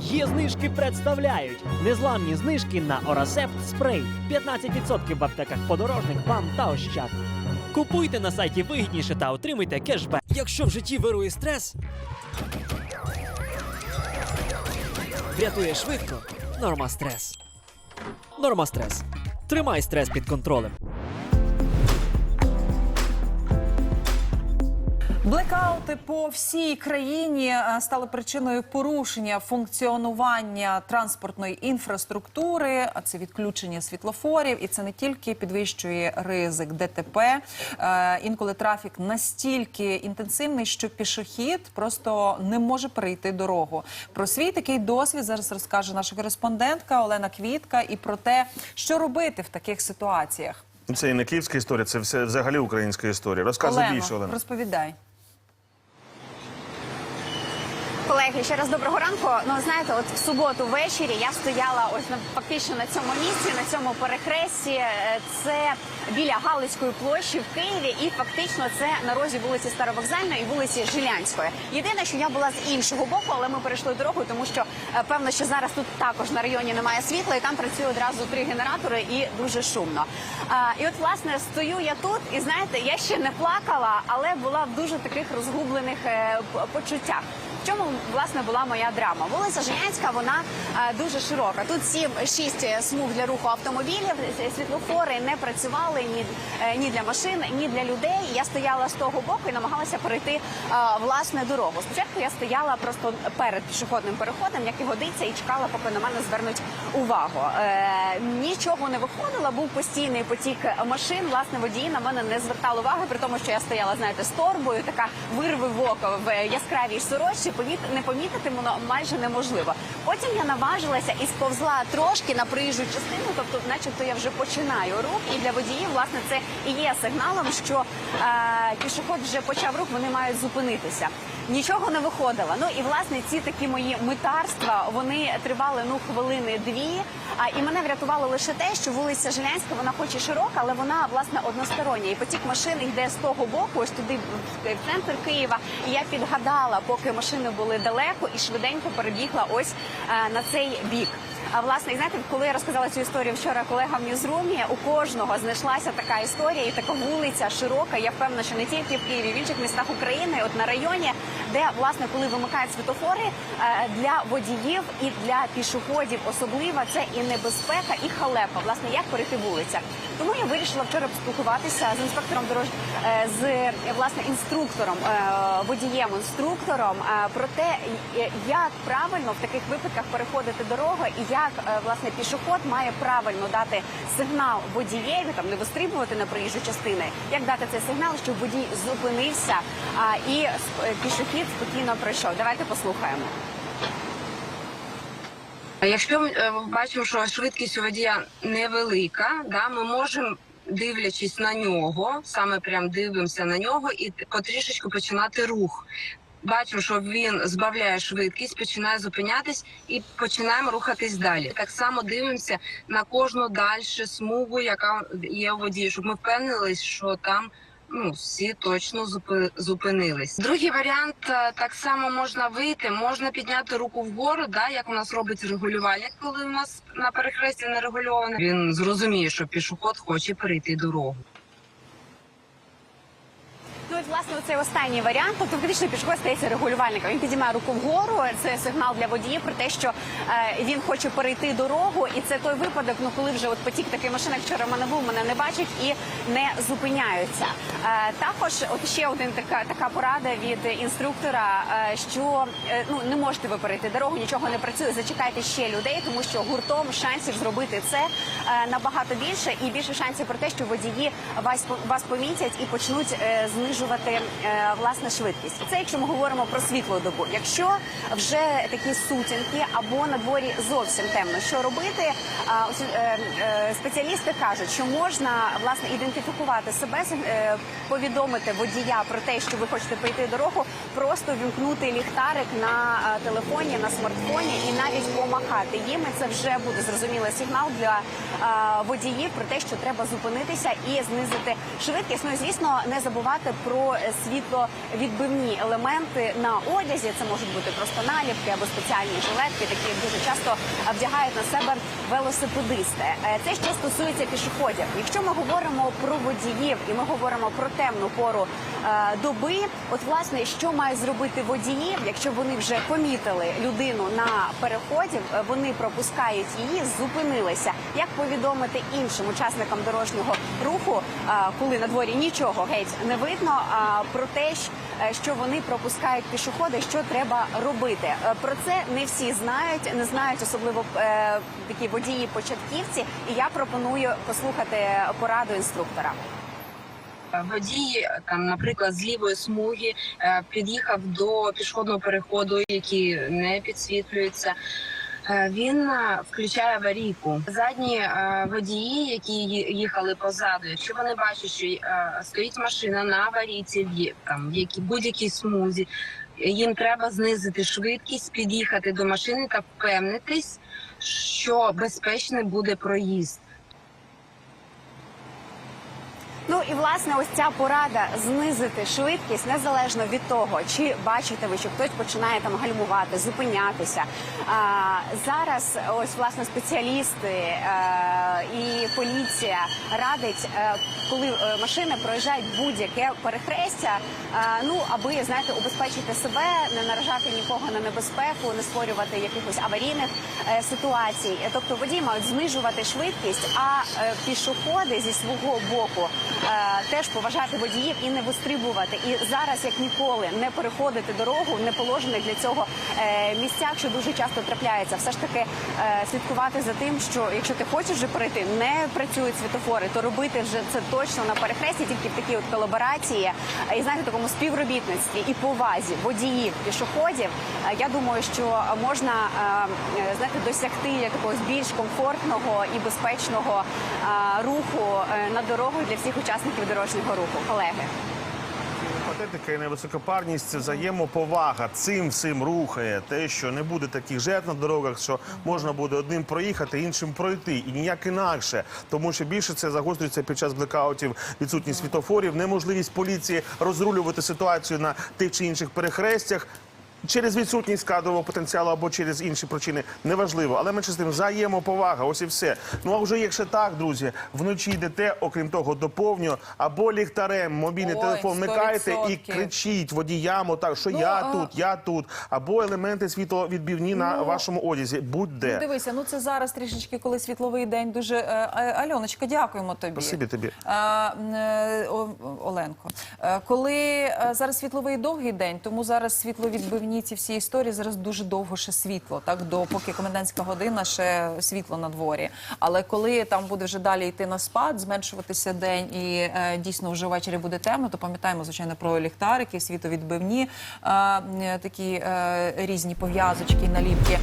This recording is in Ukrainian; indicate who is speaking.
Speaker 1: Є знижки представляють незламні знижки на Орасепт спрей 15% в аптеках подорожник, бам та ощад. Купуйте на сайті вигідніше та отримуйте кешбек. Якщо в житті вирує стрес, врятує швидко. Норма стрес. Норма стрес. Тримай стрес під контролем.
Speaker 2: Блекаути по всій країні е, стали причиною порушення функціонування транспортної інфраструктури. А це відключення світлофорів, і це не тільки підвищує ризик ДТП. Е, Інколи трафік настільки інтенсивний, що пішохід просто не може перейти дорогу. Про свій такий досвід зараз розкаже наша кореспондентка Олена Квітка і про те, що робити в таких ситуаціях.
Speaker 3: Це і не київська історія, це все взагалі українська історія. Розказуй більше, Олена.
Speaker 2: розповідай.
Speaker 4: Колеги, ще раз доброго ранку. Ну знаєте, от в суботу ввечері я стояла ось на фактично на цьому місці, на цьому перехресті. Е, Це біля Галицької площі в Києві, і фактично це на розі вулиці Старовокзальної і вулиці Жилянської. Єдине, що я була з іншого боку, але ми перейшли дорогу, тому що е, певно, що зараз тут також на районі немає світла, і там працює одразу три генератори, і дуже шумно. А, і от власне стою я тут, і знаєте, я ще не плакала, але була в дуже таких розгублених е, почуттях. Чому власне була моя драма? Вулиця Женянська, вона е, дуже широка. Тут сім шість смуг для руху автомобілів. Світлофори не працювали ні, е, ні для машин, ні для людей. Я стояла з того боку і намагалася перейти е, власне дорогу. Спочатку я стояла просто перед пішохідним переходом, як і годиться, і чекала, поки на мене звернуть увагу. Е, нічого не виходило, був постійний потік машин. Власне, водії на мене не звертали уваги, при тому, що я стояла, знаєте, з торбою, така вирви в око в яскравій сорочці. Не помітити воно майже неможливо. Потім я наважилася і сповзла трошки на проїжджу частину, тобто, начебто, я вже починаю рух. І для водіїв, власне, це і є сигналом, що е, пішохід вже почав рух, вони мають зупинитися. Нічого не виходило. Ну і власне ці такі мої митарства вони тривали ну хвилини дві. А і мене врятувало лише те, що вулиця Жилянська, вона хоч і широка, але вона власне одностороння. І потік машин йде з того боку, ось туди в центр Києва. І я підгадала, поки машини були далеко, і швиденько перебігла ось е, на цей бік. А власне, і знаєте, коли я розказала цю історію вчора колегам в Ньюзрумі, у кожного знайшлася така історія і така вулиця широка. Я впевнена, що не тільки в Києві, в інших містах України, от на районі, де власне, коли вимикають світофори е, для водіїв і для пішоходів, особливо це і небезпека, і халепа. Власне, як перейти вулиця. Тому я вирішила вчора поспілкуватися з інспектором дорож е, з власне інструктором, е, водієм, інструктором про те, як правильно в таких випадках переходити дорогу і як власне пішоход має правильно дати сигнал водієві, там не вистрибувати на проїжджу частини, як дати цей сигнал, щоб водій зупинився і сп- е, спокійно пройшов. Давайте послухаємо.
Speaker 5: Якщо ми е, бачимо, що швидкість у водія невелика, да, ми можемо, дивлячись на нього, саме прям дивимося на нього і потрішечку починати рух. Бачимо, що він збавляє швидкість, починає зупинятись і починаємо рухатись далі. Так само дивимося на кожну дальшу смугу, яка є у водії, щоб ми впевнились, що там ну всі точно зупи- зупинились. Другий варіант е, так само можна вийти, можна підняти руку вгору, да, як у нас робить регулювальник, коли у нас на перехресті не регульоване. Він зрозуміє, що пішоход хоче перейти дорогу.
Speaker 4: Власне, цей останній варіант, тобто фактично пішохід стається регулювальником. Він підіймає руку вгору. Це сигнал для водіїв про те, що е, він хоче перейти дорогу, і це той випадок, ну коли вже от потік такий машин, вчора в мене був, мене не бачать і не зупиняються. Е, також, от ще один така така порада від інструктора, е, що е, ну не можете ви перейти дорогу, нічого не працює. Зачекайте ще людей, тому що гуртом шансів зробити це е, набагато більше, і більше шансів про те, що водії вас вас помітять і почнуть е, знижувати е, власне швидкість. Це якщо ми говоримо про світлу добу. Якщо вже такі сутінки або на дворі зовсім темно, що робити? Е, е, спеціалісти кажуть, що можна власне ідентифікувати себе, повідомити водія про те, що ви хочете пройти дорогу, просто вімкнути ліхтарик на телефоні, на смартфоні і навіть помахати їм. Це вже буде зрозумілий сигнал для водіїв про те, що треба зупинитися і знизити швидкість. Ну і звісно, не забувати про світловідбивні елементи на одязі. Це можуть бути просто наліпки або спеціальні жилетки, такі дуже часто вдягають на себе велосипедисти. Е, Це що стосується пішоходів. Якщо ми говоримо про водіїв і ми говоримо про темну пору доби, от власне, що мають зробити водії, якщо вони вже помітили людину на переході, е, вони пропускають її, зупинилися. Як повідомити іншим учасникам дорожнього руху, е, коли на дворі нічого геть не видно, про те, е, що вони пропускають пішоходи, що треба робити. Е, Про це не всі знають, не знають особливо е, такі водії-початківці. І я пропоную послухати пораду інструктора.
Speaker 5: Водій, там, наприклад, з лівої смуги е, під'їхав до пішохідного переходу, який не підсвітлюється. Е, Він е, включає аварійку. Задні е, водії, які їхали позаду, якщо вони бачать, що е, стоїть машина на аварійці, там в якій будь-якій смузі, їм треба знизити швидкість, під'їхати до машини та впевнитись, що безпечний буде проїзд.
Speaker 4: Ну і власне, ось ця порада знизити швидкість незалежно від того, чи бачите ви, що хтось починає там гальмувати, зупинятися. А, зараз ось власне спеціалісти е, і поліція радить, е, коли е, машини проїжджають будь-яке перехрестя, е, ну аби знаєте, убезпечити себе, не наражати нікого на небезпеку, не створювати якихось аварійних е, ситуацій. Тобто водії мають знижувати швидкість, а пішоходи зі свого боку теж поважати водіїв і не вистрибувати. І зараз, як ніколи, не переходити дорогу в неположених для цього е, місцях, що дуже часто трапляється. Все ж таки е, слідкувати за тим, що якщо ти хочеш вже перейти, не працюють світофори, то робити вже це точно на перехресті, тільки в такій от колаборації е, і знаєте, такому співробітництві і повазі водіїв, пішоходів. Е, Я думаю, що можна е, е, знаєте, досягти якогось більш комфортного і безпечного е, руху е, на дорогах для всіх учасників дорожнього руху. Колеги.
Speaker 3: Патетика і невисокопарність взаємоповага. Цим всім рухає те, що не буде таких жертв на дорогах, що можна буде одним проїхати, іншим пройти, і ніяк інакше. Тому що більше це загострюється під час блекаутів, відсутність світофорів, неможливість поліції розрулювати ситуацію на тих чи інших перехрестях. Через відсутність кадрового потенціалу або через інші причини неважливо, але менше з тим взаємоповага, ось і все. Ну а вже якщо так, друзі, вночі йдете, окрім того, доповню або ліхтарем, мобільний
Speaker 2: Ой,
Speaker 3: телефон вмикаєте і
Speaker 2: 100%.
Speaker 3: кричіть водіям, отак, що
Speaker 2: Ну,
Speaker 3: я
Speaker 2: а-
Speaker 3: тут, я тут, або елементи світловідбівні на вашому одязі. Будь-де.
Speaker 2: Ну, дивися, ну це зараз трішечки, коли світловий день. Дуже е, Альоночка, дякуємо тобі.
Speaker 3: Спасибі тобі.
Speaker 2: Е, е, Оленко, Е, коли зараз світловий довгий день, тому зараз світловідбивні ці всі історії зараз дуже довго ще світло, так до поки комендантська година ще світло на дворі. Але коли там буде вже далі йти на спад, зменшуватися день і е, дійсно вже ввечері буде темно, то пам'ятаємо звичайно про ліхтарики, світовідбивні е, такі е, різні пов'язочки, наліпки.